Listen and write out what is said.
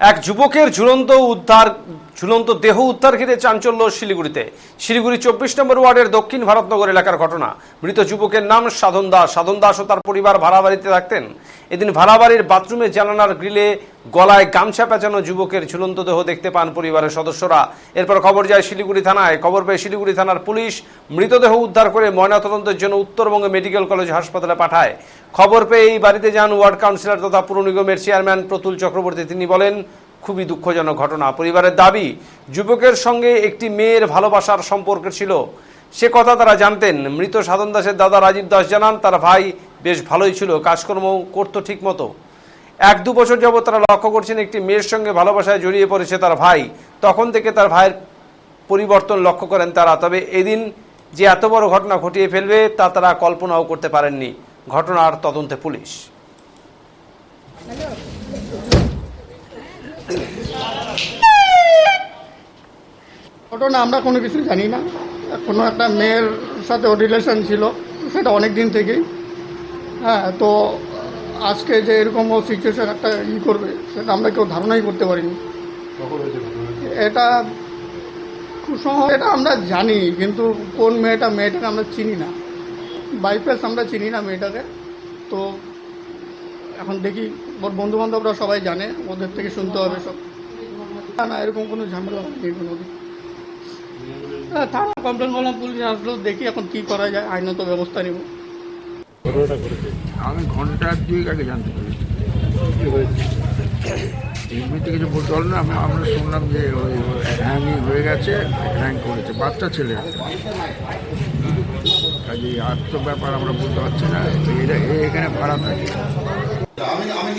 এক যুবকের ঝুলন্ত উদ্ধার, ঝুলন্ত দেহ উদ্ধার ঘিরে চাঞ্চল্য শিলিগুড়িতে। শিলিগুড়ি চব্বিশ নম্বর ওয়ার্ডের দক্ষিণ ভারতনগর এলাকার ঘটনা। মৃত যুবকের নাম সাধন দাস। সাধন দাস ও তার পরিবার ভাড়া বাড়িতে থাকতেন। এদিন ভাড়া বাড়ির বাথরুমে জানালার গ্রিলে গলায় গামছা পেঁচানো যুবকের ঝুলন্ত দেহ দেখতে পান পরিবারের সদস্যরা। এরপর খবর যায় শিলিগুড়ি থানায়। খবর পেয়ে শিলিগুড়ি থানার পুলিশ মৃতদেহ উদ্ধার করে ময়নাতদন্তের জন্য উত্তরবঙ্গ মেডিকেল কলেজ হাসপাতালে পাঠায়। খবর পেয়ে এই বাড়িতে যান ওয়ার্ড কাউন্সিলর তথা পুর নিগমের চেয়ারম্যান প্রতুল চক্রবর্তী। তিনি বলেন, খুবই দুঃখজনক ঘটনা। পরিবারের দাবি, যুবকের সঙ্গে একটি মেয়ের ভালোবাসার সম্পর্ক ছিল। সে কথা তারা জানতেন। মৃত সাধন দাসের দাদা রাজীব দাস জানান, তার ভাই বেশ ভালোই ছিল কাজকর্ম করতো ঠিক মতো এক দু বছর যাবত তারা লক্ষ্য করছেন একটি মেয়ের সঙ্গে ভালোবাসায় জড়িয়ে পড়েছে তার ভাই। তখন থেকে তার ভাইয়ের পরিবর্তন লক্ষ্য করেন তারা, তবে এদিন যে এত বড় ঘটনা ঘটিয়ে ফেলবে তা তারা কল্পনাও করতে পারেননি। ঘটনার তদন্তে পুলিশ। ঘটনা আমরা কোনো কিছু জানি না। কোনো একটা মেয়ের সাথে রিলেশন ছিল, সেটা অনেক দিন থেকেই। হ্যাঁ তো আজকে যে এরকম ও সিচুয়েশন একটা ই করবে সেটা আমরা কেউ ধারণাই করতে পারিনি। এটা কুসংস্কার এটা আমরা জানি কিন্তু কোন মেয়েটা মেয়েটাকে আমরা চিনি না। বাইপাস আমরা চিনি না মেয়েটাকে। তো এখন দেখি ওর বন্ধু বান্ধবরা সবাই জানে ওদের থেকে শুনতে হবে সব। না না এরকম কোনো ঝামেলা নেই কোনো থানা কমপ্লেন করলাম পুলিশ আসলো দেখি এখন কি করা যায় আইনত ব্যবস্থা নেব। আমি ঘণ্টা দুই আগে জানতে পেরেছি। এমনিতে কিছু বলতে পারল না আমরা- আমরা শুনলাম যে ওই হ্যাঙ্গিং হয়ে গেছে হ্যাং করেছে বাচ্চা ছেলে। কাজে আর তো ব্যাপার আমরা বলতে পারছি না এরা এখানে ভাড়া থাকে। আমি আমি